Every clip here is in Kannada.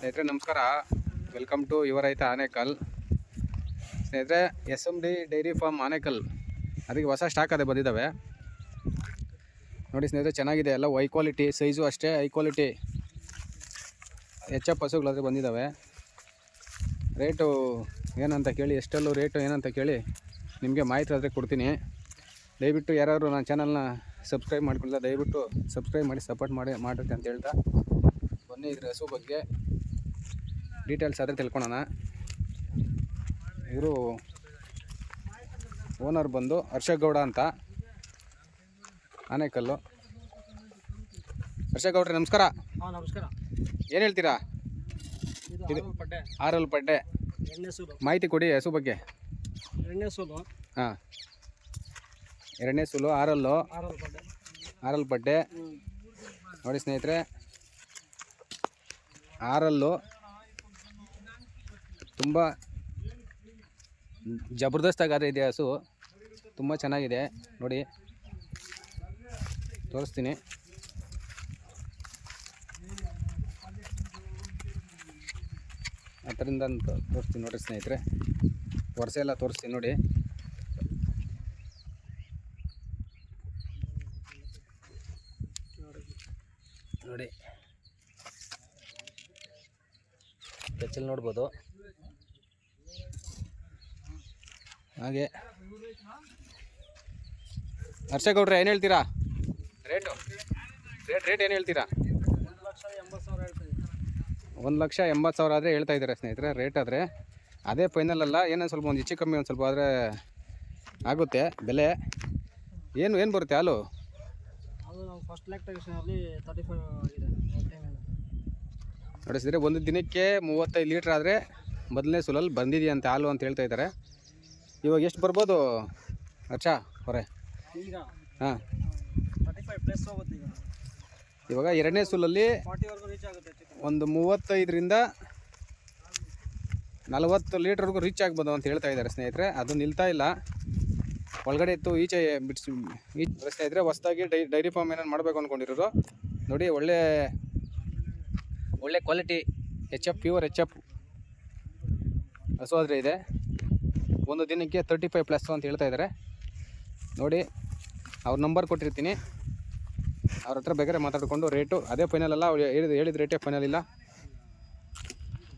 ಸ್ನೇಹಿತರೆ, ನಮಸ್ಕಾರ. ವೆಲ್ಕಮ್ ಟು ಯುವ ರೈತ ಆನೇಕಲ್. ಸ್ನೇಹಿತರೆ S M D dairy farm Anekal. ಅದಕ್ಕೆ ಹೊಸ ಸ್ಟಾಕ್ ಅದೇ ಬಂದಿದ್ದಾವೆ. ನೋಡಿ ಸ್ನೇಹಿತರೆ, ಚೆನ್ನಾಗಿದೆ. ಎಲ್ಲ ಹೈ ಕ್ವಾಲಿಟಿ ಸೈಜು ಅಷ್ಟೇ ಹೈ ಕ್ವಾಲಿಟಿ ಎಫ್ ಹಸುಗಳಾದರೆ ಬಂದಿದ್ದಾವೆ. ರೇಟು ಏನಂತ ಕೇಳಿ, ಎಷ್ಟೆಲ್ಲೂ ರೇಟು ಏನಂತ ಕೇಳಿ ನಿಮಗೆ ಮಾಹಿತಿ ಆದರೆ ಕೊಡ್ತೀನಿ. ದಯವಿಟ್ಟು ಯಾರಾದರೂ ನನ್ನ ಚಾನಲ್ನ ಸಬ್ಸ್ಕ್ರೈಬ್ ಮಾಡ್ಕೊಳ್ಳ ದಯವಿಟ್ಟು ಸಬ್ಸ್ಕ್ರೈಬ್ ಮಾಡಿ ಸಪೋರ್ಟ್ ಮಾಡಿ, ಮಾಡಿರಿ ಅಂತ ಹೇಳ್ತಾ. ಬನ್ನಿ ಇದ್ರ ಹಸು ಬಗ್ಗೆ. ಡೀಟೇಲ್ಸ್ ಆದರೆ ತಿಳ್ಕೊಳೋಣ. ಇವರು ಓನರ್ ಬಂದು ಹರ್ಷಗೌಡ ಅಂತ. ಆನೇಕಲ್ಲು. ಹರ್ಷಗೌಡ್ರೆ ನಮಸ್ಕಾರ. ನಮಸ್ಕಾರ. ಏನು ಹೇಳ್ತೀರಾ? ಇದು ಆರಲ್ ಪಡ್ಡೆ. ಮಾಹಿತಿ ಕೊಡಿ ಹಸು ಬಗ್ಗೆ. ಸೂಲು. ಹಾಂ. ಎರಡನೇ ಸುಲು ಆರಲ್ಲು. ಆರಲ್ ಪಡ್ಡೆ. ನೋಡಿ ಸ್ನೇಹಿತರೆ. ಆರಲ್ಲು. ತುಂಬ ಜಬರ್ದಸ್ತಾಗಾದ್ರೆ ಇದೆ ಹಸು. ತುಂಬ ಚೆನ್ನಾಗಿದೆ. ನೋಡಿ, ತೋರಿಸ್ತೀನಿ. ಅದರಿಂದ ತೋರಿಸ್ತೀನಿ ನೋಡಿ ಸ್ನೇಹಿತರೆ. ವರ್ಷ ಎಲ್ಲ ತೋರಿಸ್ತೀನಿ ನೋಡಿ. ನೋಡಿ. ಕೆಚ್ಚಲ್ ನೋಡ್ಬೋದು. ಹಾಗೆ. ಹರ್ಷಗೌಡ್ರೆ ಏನು ಹೇಳ್ತೀರಾ? ರೇಟು? ರೇಟ್ ರೇಟ್ ಏನು ಹೇಳ್ತೀರಾ? ಒಂದು ಲಕ್ಷ ಎಂಬತ್ತು ಸಾವಿರ ಒಂದು ಲಕ್ಷ ಎಂಬತ್ತು ಸಾವಿರ ಆದರೆ ಹೇಳ್ತಾ ಇದ್ದಾರೆ ಸ್ನೇಹಿತರೆ ರೇಟ್ ಆದರೆ. ಅದೇ ಫೈನಲ್ ಅಲ್ಲ ಏನೋ ಸ್ವಲ್ಪ ಒಂದು ಹೆಚ್ಚು ಕಮ್ಮಿ ಒಂದು ಸ್ವಲ್ಪ ಆದರೆ ಆಗುತ್ತೆ ಬೆಲೆ. ಏನು ಏನು ಬರುತ್ತೆ ಹಾಲು? ಫಸ್ಟ್ ಲ್ಯಾಕ್ಟೇಷನಲ್ಲಿ ತರ್ಟಿ ಫೈವ್ ಆಗಿದೆ ಟೈಮಿಂದ ನೋಡಿಸಿದ್ರೆ ಒಂದು ದಿನಕ್ಕೆ ಮೂವತ್ತೈದು ಲೀಟ್ರ್ ಆದರೆ ಮೊದಲನೇ ಸುಲಲ್ಲಿ ಬಂದಿದೆಯಂತೆ ಹಾಲು ಅಂತ ಹೇಳ್ತಾ ಇದ್ದಾರೆ. ಇವಾಗ ಎಷ್ಟು ಬರ್ಬೋದು ಅರ್ಚಾ ಹೊರೆ ಈಗ? ಹಾಂ. ಇವಾಗ ಎರಡನೇ ಸುಲಲ್ಲಿ. ಒಂದು ಮೂವತ್ತೈದರಿಂದ ನಲವತ್ತು ಲೀಟ್ರ್ವರೆಗೂ ರೀಚ್ ಆಗ್ಬೋದು ಅಂತ ಹೇಳ್ತಾ ಇದ್ದಾರೆ ಸ್ನೇಹಿತರೆ. ಅದು ನಿಲ್ತಾ ಇಲ್ಲ. ಒಳಗಡೆ ಇತ್ತು ಈಚೆ ಬಿಡಿಸಿ ಈಚೆ ಇದ್ದರೆ ಹೊಸದಾಗಿ ಡೈ ಡೈರಿ ಫಾರ್ಮ್ ಏನೇನು ಮಾಡಬೇಕು ಅಂದ್ಕೊಂಡಿರೋರು ನೋಡಿ ಒಳ್ಳೆ ಒಳ್ಳೆ quality H F pure H F ಹಸು ಆದರೆ ಇದೆ. ಒಂದು ದಿನಕ್ಕೆ ತರ್ಟಿ ಫೈವ್ ಪ್ಲಸ್ ಅಂತ ಹೇಳ್ತಾ ಇದ್ದಾರೆ ನೋಡಿ, ಅವ್ರ ನಂಬರ್ ಕೊಟ್ಟಿರ್ತೀನಿ. ಅವ್ರ ಹತ್ರ ಬೇಕಾದ್ರೆ ಮಾತಾಡಿಕೊಂಡು ರೇಟು ಅದೇ ಫೈನಲ್ ಅಲ್ಲ, ಅವ್ರು ಹೇಳಿದ ಹೇಳಿದ ರೇಟೇ ಫೈನಲ್ ಇಲ್ಲ.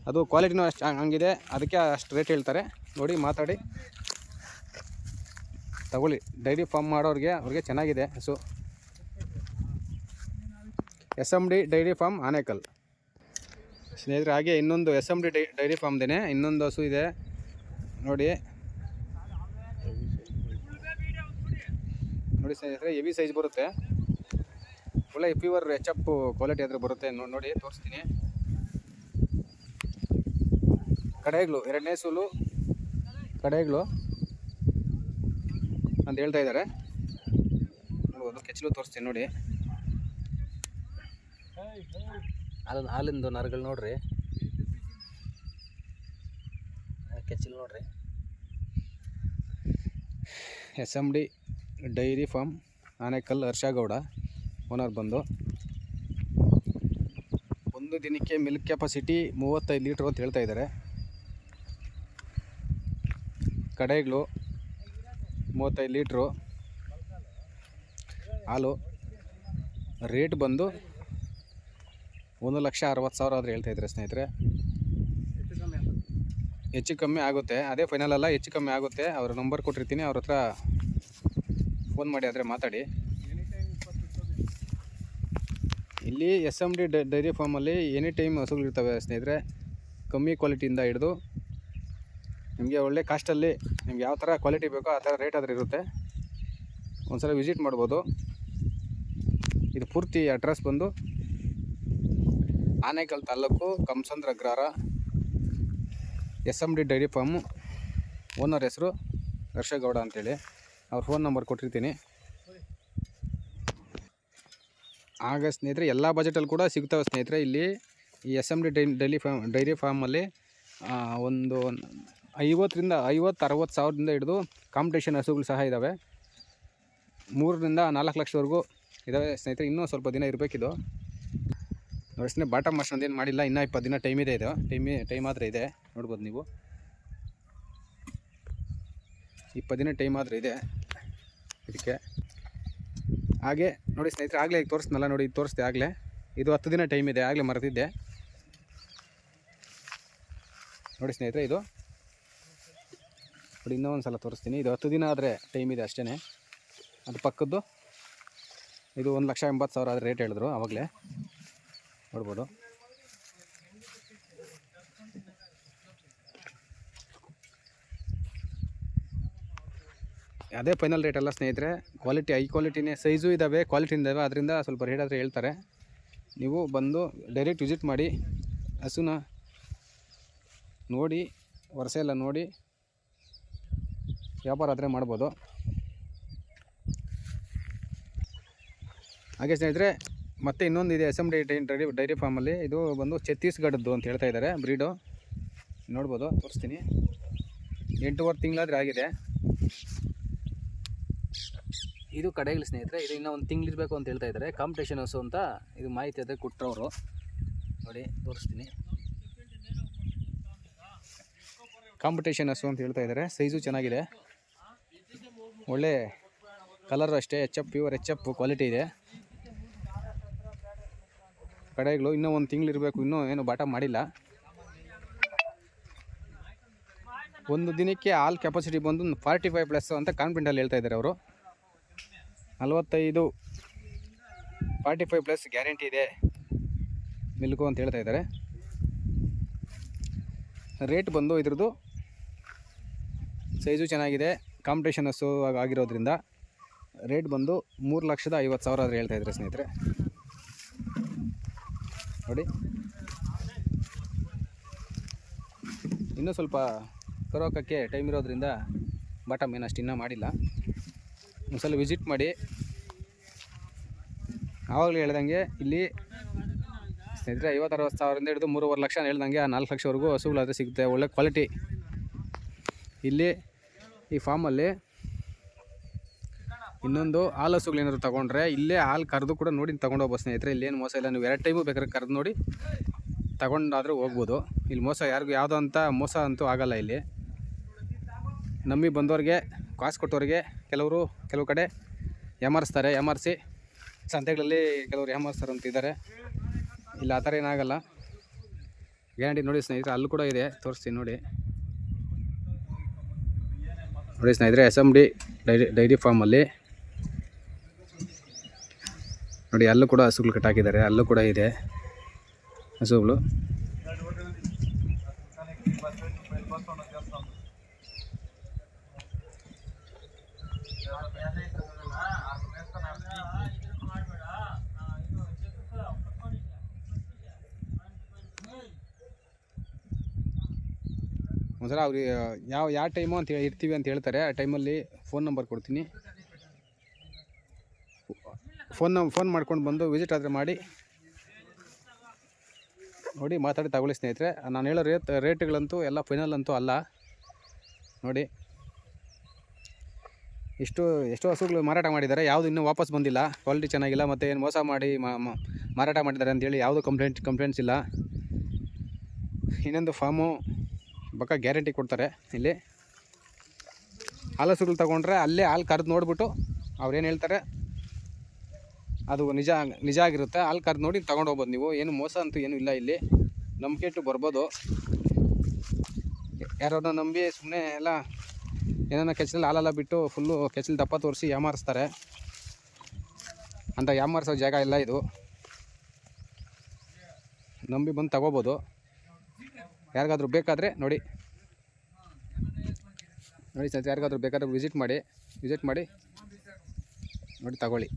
ಅದು ಕ್ವಾಲಿಟಿನೂ ಅಷ್ಟು ಹಂಗಿದೆ. ಅದಕ್ಕೆ ಅಷ್ಟು ರೇಟ್ ಹೇಳ್ತಾರೆ. ನೋಡಿ, ಮಾತಾಡಿ. ತಗೊಳ್ಳಿ. ಡೈರಿ ಫಾರ್ಮ್ ಮಾಡೋರಿಗೆ, ಅವ್ರಿಗೆ ಚೆನ್ನಾಗಿದೆ ಹಸು. S M D dairy farm Anekal. ಸ್ನೇಹಿತರೆ, ಹಾಗೆ ಇನ್ನೊಂದು ಎಸ್ ಎಂ ಡಿ ಡೈ, ಡೈರಿ ಫಾರ್ಮ್ದೇ ಇನ್ನೊಂದು ಹಸು ಇದೆ. ನೋಡಿ ನೋಡಿ ಸ್ನೇಹಿತರೆ ಹೆವಿ ಸೈಜ್ ಬರುತ್ತೆ. ಒಳ್ಳೆ ಪ್ಯೂರ್ ಎಚ್ ಅಪ್ ಕ್ವಾಲಿಟಿ ಆದರೆ ಬರುತ್ತೆ. ನೋಡಿ ತೋರಿಸ್ತೀನಿ. ಕಡೆಗಳು ಎರಡನೇ ಸೂಲು ಕಡೆಗಳು ಅಂತ ಹೇಳ್ತಾ ಇದ್ದಾರೆ. ನೋಡ್ಬೋದು ಕೆಚ್ಚಲು ತೋರಿಸ್ತೀನಿ ನೋಡಿ. ಹಾಲಿನ ಹಾಲಿಂದು ನರಗಳು ನೋಡ್ರಿ. ಕೆಚ್ಚಲು ನೋಡ್ರಿ. S M D dairy farm Anekal Harshagowda, owner ಬಂದು. ಒಂದು ದಿನಕ್ಕೆ ಮಿಲ್ಕ್ ಕೆಪಾಸಿಟಿ ಮೂವತ್ತೈದು ಲೀಟ್ರ್ ಅಂತ ಹೇಳ್ತಾ ಇದ್ದಾರೆ. ಕಡೆಗಳು ಮೂವತ್ತೈದು ಲೀಟ್ರು. ಹಾಲು ರೇಟ್ ಬಂದು ಒಂದು ಲಕ್ಷ ಅರವತ್ತು ಸಾವಿರ ಆದರೆ ಹೇಳ್ತಾ ಇದ್ದಾರೆ ಸ್ನೇಹಿತರೆ. ಹೆಚ್ಚು ಕಮ್ಮಿ ಆಗುತ್ತೆ. ಅದೇ ಫೈನಲ್ ಅಲ್ಲ, ಹೆಚ್ಚು ಕಮ್ಮಿ ಆಗುತ್ತೆ. ಅವ್ರ ನಂಬರ್ ಕೊಟ್ಟಿರ್ತೀನಿ, ಅವ್ರ ಹತ್ರ ಫೋನ್ ಮಾಡಿ ಆದರೆ ಮಾತಾಡಿ. ಇಲ್ಲಿ ಎಸ್ ಎಂ ಡಿ ಡೈರಿ ಫಾರ್ಮಲ್ಲಿ ಎನಿ ಟೈಮ್ ಹಸುಗಳಿರ್ತವೆ ಸ್ನೇಹಿತರೆ. ಕಮ್ಮಿ ಕ್ವಾಲಿಟಿಯಿಂದ ಹಿಡಿದು ನಿಮಗೆ ಒಳ್ಳೆ ಕಾಸ್ಟಲ್ಲಿ ನಿಮ್ಗೆ ಯಾವ ಥರ ಕ್ವಾಲಿಟಿ ಬೇಕೋ ಆ ಥರ ರೇಟ್ ಆದರೆ ಇರುತ್ತೆ. ಒಂದ್ಸಲ ವಿಸಿಟ್ ಮಾಡ್ಬೋದು. ಇದು ಪೂರ್ತಿ ಅಡ್ರೆಸ್ ಬಂದು Anekal taluk Kamsandra Agrahara S M D dairy farm owner ಹೆಸರು ಹರ್ಷಗೌಡ ಅಂತೇಳಿ. ಅವ್ರ ಫೋನ್ ನಂಬರ್ ಕೊಟ್ಟಿರ್ತೀನಿ. ಆಗ ಸ್ನೇಹಿತರೆ, ಎಲ್ಲ ಬಜೆಟಲ್ಲಿ ಕೂಡ ಸಿಗ್ತವೆ ಸ್ನೇಹಿತರೆ. ಇಲ್ಲಿ ಈ ಎಸ್ ಎಂ ಡಿ ಡೈ ಡೈಲಿ ಫಾರ್ಮ್ ಡೈರಿ ಫಾರ್ಮಲ್ಲಿ ಒಂದು ಐವತ್ತರಿಂದ ಐವತ್ತು ಅರವತ್ತು ಸಾವಿರದಿಂದ ಹಿಡಿದು ಕಾಂಪಿಟೇಷನ್ ಹಸುಗಳು ಸಹ ಇದ್ದಾವೆ ಮೂರರಿಂದ ನಾಲ್ಕು ಲಕ್ಷವರೆಗೂ ಇದ್ದಾವೆ ಸ್ನೇಹಿತರೆ. ಇನ್ನೂ ಸ್ವಲ್ಪ ದಿನ ಇರಬೇಕಿದು. ನೋಡಿ ಬಾಟಮ್ ಮಷನ್ ಏನು ಮಾಡಿಲ್ಲ. ಇನ್ನೂ ಇಪ್ಪತ್ತು ದಿನ ಟೈಮ್ ಇದೆ ಇದು. ಟೈಮಿ ಟೈಮ್ ಆದರೆ ಇದೆ. ನೋಡ್ಬೋದು ನೀವು. ಇಪ್ಪತ್ತು ದಿನ ಟೈಮ್ ಆದರೆ ಇದೆ. ಇದಕ್ಕೆ. ಹಾಗೆ ನೋಡಿ ಸ್ನೇಹಿತರೆ, ಆಗಲೇ ಈಗ ತೋರಿಸ್ನಲ್ಲ ನೋಡಿ ಇದು ತೋರಿಸ್ದೆ ಆಗಲೇ. ಇದು ಹತ್ತು ದಿನ ಟೈಮ್ ಇದೆ, ಆಗಲೇ ಮರೆತಿದ್ದೆ. ನೋಡಿ ಸ್ನೇಹಿತರೆ, ಇದು. ನೋಡಿ ಇನ್ನೂ ಒಂದು ಸಲ ತೋರಿಸ್ತೀನಿ. ಇದು ಹತ್ತು ದಿನ ಆದರೆ ಟೈಮ್ ಇದೆ ಅಷ್ಟೇ ಅದು ಪಕ್ಕದ್ದು, ಇದು ಒಂದು ಲಕ್ಷ ಎಂಬತ್ತು ಸಾವಿರ ಆದರೆ ರೇಟ್ ಹೇಳಿದ್ರು ಆವಾಗಲೇ ನೋಡ್ಬೋದು. ಅದೇ ಫೈನಲ್ ರೇಟ್ ಎಲ್ಲ ಸ್ನೇಹಿತರೆ ಕ್ವಾಲಿಟಿ ಹೈ ಕ್ವಾಲಿಟಿನೇ ಸೈಜು ಇದ್ದಾವೆ ಕ್ವಾಲಿಟಿ ಇದ್ದಾವೆ ಅದರಿಂದ ಸ್ವಲ್ಪ ರೇಟ್ ಆದರೆ ಹೇಳ್ತಾರೆ. ನೀವು ಬಂದು ಡೈರೆಕ್ಟ್ ವಿಸಿಟ್ ಮಾಡಿ, ಹಸುನ ನೋಡಿ ವರ್ಷ ಎಲ್ಲ ನೋಡಿ, ವ್ಯಾಪಾರ ಆದರೆ ಮಾಡ್ಬೋದು. ಹಾಗೆ ಸ್ನೇಹಿತರೆ, ಮತ್ತೆ ಇನ್ನೊಂದು ಇದೆ S M dairy dairy dairy ಫಾರ್ಮಲ್ಲಿ ಇದು ಬಂದು ಛತ್ತೀಸ್ಗಢದ್ದು ಅಂತ ಹೇಳ್ತಾ ಇದ್ದಾರೆ ಬ್ರೀಡು ನೋಡ್ಬೋದು, ತೋರಿಸ್ತೀನಿ. ಎಂಟೂವರೆ ತಿಂಗಳಾದ್ರೆ ಆಗಿದೆ. ಇದು ಕಡೆಗಳು ಸ್ನೇಹಿತರೆ, ಇದು ಇನ್ನೂ ಒಂದು ತಿಂಗಳಿರಬೇಕು ಅಂತ ಹೇಳ್ತಾ ಇದ್ದಾರೆ. ಕಾಂಪಿಟೇಷನ್ ಹಸು ಅಂತ ಇದು ಮಾಹಿತಿ ಅದೇ ಕೊಟ್ಟರವರು ನೋಡಿ, ತೋರಿಸ್ತೀನಿ. ಕಾಂಪಿಟೇಷನ್ ಹಸು ಅಂತ ಹೇಳ್ತಾ ಇದ್ದಾರೆ. ಸೈಜು ಚೆನ್ನಾಗಿದೆ. ಒಳ್ಳೆ ಕಲರು ಅಷ್ಟೇ H F pure H F quality ಇದೆ. ಕಡೆಗಳು ಇನ್ನೂ ಒಂದು ತಿಂಗಳಿರಬೇಕು ಇನ್ನೂ ಏನು ಬಾಟ ಮಾಡಿಲ್ಲ. ಒಂದು ದಿನಕ್ಕೆ ಆಲ್ ಕೆಪಾಸಿಟಿ ಬಂದು ಫಾರ್ಟಿ ಫೈವ್ ಪ್ಲಸ್ ಅಂತ ಕಾನ್ಫಿಡೆಂಟಲ್ಲಿ ಹೇಳ್ತಾ ಇದ್ದಾರೆ ಅವರು. ನಲವತ್ತೈದು. ಫಾರ್ಟಿ ಫೈವ್ ಪ್ಲಸ್ ಗ್ಯಾರಂಟಿ ಇದೆ. ಮಿಲ್ಕು ಅಂತ ಹೇಳ್ತಾ ಇದ್ದಾರೆ. ರೇಟ್ ಬಂದು ಇದ್ರದ್ದು ಸೈಜು ಚೆನ್ನಾಗಿದೆ. ಕಾಂಪಿಟೇಷನ್ ಹಸು ಆಗಿರೋದ್ರಿಂದ ರೇಟ್ ಬಂದು ಮೂರು ಲಕ್ಷದ ಐವತ್ತು ಸಾವಿರ ಆದರೆ ಹೇಳ್ತಾ ಇದ್ದಾರೆ ಸ್ನೇಹಿತರೆ. ನೋಡಿ. ಇನ್ನೂ ಸ್ವಲ್ಪ ಕರೋಕಕ್ಕೆ ಟೈಮ್ ಇರೋದ್ರಿಂದ ಬಟಮ್ ಏನು ಅಷ್ಟು ಇನ್ನೂ ಮಾಡಿಲ್ಲ. ಒಂದ್ಸಲ ವಿಸಿಟ್ ಮಾಡಿ. ಆವಾಗಲೇ ಹೇಳ್ದಂಗೆ ಇಲ್ಲಿ ಸ್ನೇಹಿತರೆ ಐವತ್ತು ಅರವತ್ತು ಸಾವಿರದಿಂದ ಹಿಡಿದು ಮೂರುವರೆ ಲಕ್ಷ ಹೇಳ್ದಂಗೆ ಆ ನಾಲ್ಕು ಲಕ್ಷವರೆಗೂ ಹಸುಗಳಾದರೆ ಸಿಗುತ್ತೆ, ಒಳ್ಳೆ ಕ್ವಾಲಿಟಿ ಇಲ್ಲಿ ಈ ಫಾರ್ಮಲ್ಲಿ ಇನ್ನೊಂದು ಹಾಲು ಹಸುಗಳು ಏನಾದ್ರು ತೊಗೊಂಡ್ರೆ ಇಲ್ಲೇ ಹಾಲು ಕರೆದು ಕೂಡ ನೋಡಿ ತೊಗೊಂಡು ಹೋಗ್ಬೋದು ಸ್ನೇಹಿತರೆ. ಇಲ್ಲೇನು ಮೋಸ ಇಲ್ಲ, ನೀವು ಎರಡು ಟೈಮು ಬೇಕಾದ್ರೆ ಕರೆದು ನೋಡಿ ತಗೊಂಡಾದರೂ ಹೋಗ್ಬೋದು. ಇಲ್ಲಿ ಮೋಸ ಯಾರಿಗೂ ಯಾವುದೋ ಅಂತ ಮೋಸ ಅಂತೂ ಆಗಲ್ಲ ಇಲ್ಲಿ. ನಂಬಿ ಬಂದವ್ರಿಗೆ ಕಾಸು ಕೊಟ್ಟವರಿಗೆ ಕೆಲವರು ಕೆಲವು ಕಡೆ ಎಮರ್ಸ್ತಾರೆ ಯಾಮಾರಿಸಿ ಸಂತೆಗಳಲ್ಲಿ ಕೆಲವರು ಯಾಮಾರಿಸ್ತಾರೆ ಅಂತ ಇದ್ದಾರೆ. ಇಲ್ಲ, ಆ ಥರ ಏನಾಗಲ್ಲ. ಗ್ಯಾರಂಟಿ ನೋಡಿ ಸ್ನೇಹಿತರೆ, ಅಲ್ಲೂ ಕೂಡ ಇದೆ. ತೋರಿಸ್ತೀನಿ ನೋಡಿ. ನೋಡಿ ಸ್ನೇಹಿತರೆ, S M D dairy dairy ಫಾರ್ಮಲ್ಲಿ. ನೋಡಿ, ಅಲ್ಲೂ ಕೂಡ ಹಸುಗಳು ಕಟ್ಟಾಕಿದ್ದಾರೆ. ಅಲ್ಲೂ ಕೂಡ ಇದೆ ಹಸುಗಳು. ಒಂದ್ಸಲ ಅವ್ರಿಗೆ ಯಾವ ಯಾವ ಟೈಮು ಅಂತ ಇರ್ತೀವಿ ಅಂತ ಹೇಳ್ತಾರೆ. ಆ ಟೈಮಲ್ಲಿ ಫೋನ್ ನಂಬರ್ ಕೊಡ್ತೀನಿ. ಫೋನ್ ಫೋನ್ ಮಾಡ್ಕೊಂಡು ಬಂದು ವಿಸಿಟ್ ಆದರೆ ಮಾಡಿ. ನೋಡಿ, ಮಾತಾಡಿ ತಗೊಳ್ಳಿ ಸ್ನೇಹಿತರೆ. ನಾನು ಹೇಳೋ ರೇಟ್ ರೇಟ್ಗಳಂತೂ ಎಲ್ಲ ಫೈನಲ್ ಅಂತೂ ಅಲ್ಲ. ನೋಡಿ. ಇಷ್ಟು, ಎಷ್ಟು ಹಸುಗಳು ಮಾರಾಟ ಮಾಡಿದ್ದಾರೆ. ಯಾವುದು ಇನ್ನೂ ವಾಪಸ್ ಬಂದಿಲ್ಲ. ಕ್ವಾಲಿಟಿ ಚೆನ್ನಾಗಿಲ್ಲ, ಮತ್ತು ಏನು ಮೋಸ ಮಾಡಿ ಮಾರಾಟ ಮಾಡಿದ್ದಾರೆ ಅಂತೇಳಿ ಯಾವುದು ಕಂಪ್ಲೇಂಟ್ ಕಂಪ್ಲೇಂಟ್ಸ್ ಇಲ್ಲ. ಇನ್ನೊಂದು ಫಾರ್ಮು ಬಕ್ಕ ಗ್ಯಾರಂಟಿ ಕೊಡ್ತಾರೆ ಇಲ್ಲಿ. ಹಲಸುಗಳು ತೊಗೊಂಡ್ರೆ ತಗೊಂಡ್ರೆ ಅಲ್ಲೇ ಹಾಲು ಕರೆದು ನೋಡಿಬಿಟ್ಟು ಅವ್ರೇನು ಹೇಳ್ತಾರೆ, ಅದು ನಿಜ ನಿಜ ಆಗಿರುತ್ತೆ, ಹಾಲು ಕರೆದು ನೋಡಿ ತಗೊಂಡು ಹೋಗ್ಬೋದು ನೀವು. ಏನು ಮೋಸ ಅಂತೂ ಏನೂ ಇಲ್ಲ ಇಲ್ಲಿ. ನಂಬಿಕೆ ಇಟ್ಟು ಬರ್ಬೋದು. ಯಾರನ್ನ ನಂಬಿ ಸುಮ್ಮನೆ ಎಲ್ಲ ಏನನ್ನ ಕೆಚ್ಚಲಲ್ಲಿ ಹಾಲೆಲ್ಲ ಬಿಟ್ಟು ಫುಲ್ಲು ಕೆಚ್ಚಲು ದಪ್ಪ ತೋರಿಸಿ ಯಾಮಾರಿಸ್ತಾರೆ. ಅಂತ ಯಾಮಾರಿಸೋ ಜಾಗ ಇಲ್ಲ ಇದು. ನಂಬಿ ಬಂದು ತಗೋಬೋದು. ಯಾರಿಗಾದ್ರೂ ಬೇಕಾದರೆ ನೋಡಿ. ನೋಡಿ ಸರ್ ಯಾರಿಗಾದ್ರೂ ಬೇಕಾದ್ರೆ ವಿಸಿಟ್ ಮಾಡಿ ವಿಸಿಟ್ ಮಾಡಿ. ನೋಡಿ ತಗೊಳ್ಳಿ.